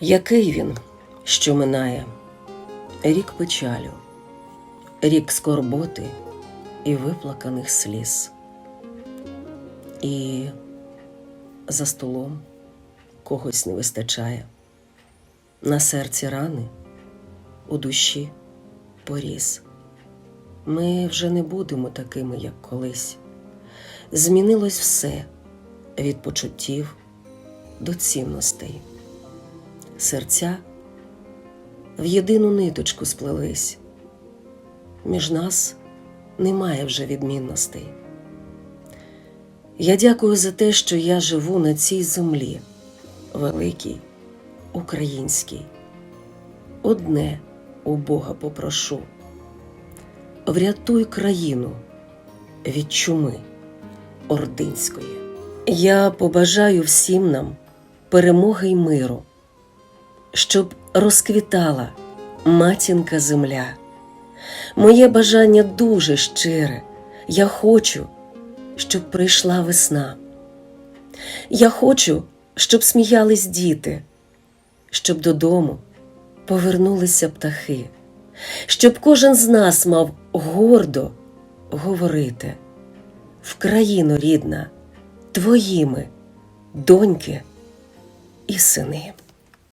Який він, що минає? Рік печалю, рік скорботи і виплаканих сліз. І за столом когось не вистачає. На серці рани, у душі поріз. Ми вже не будемо такими, як колись. Змінилось все від почуттів до цінностей. Серця в єдину ниточку сплелись. Між нас немає вже відмінностей. Я дякую за те, що я живу на цій землі, великій, українській. Одне у Бога попрошу. Врятуй країну від чуми ординської. Я побажаю всім нам перемоги й миру, щоб розквітала матінка земля. Моє бажання дуже щире. Я хочу, щоб прийшла весна. Я хочу, щоб сміялись діти, щоб додому повернулися птахи, щоб кожен з нас мав гордо говорити в країну рідна, твоїми доньки і сини.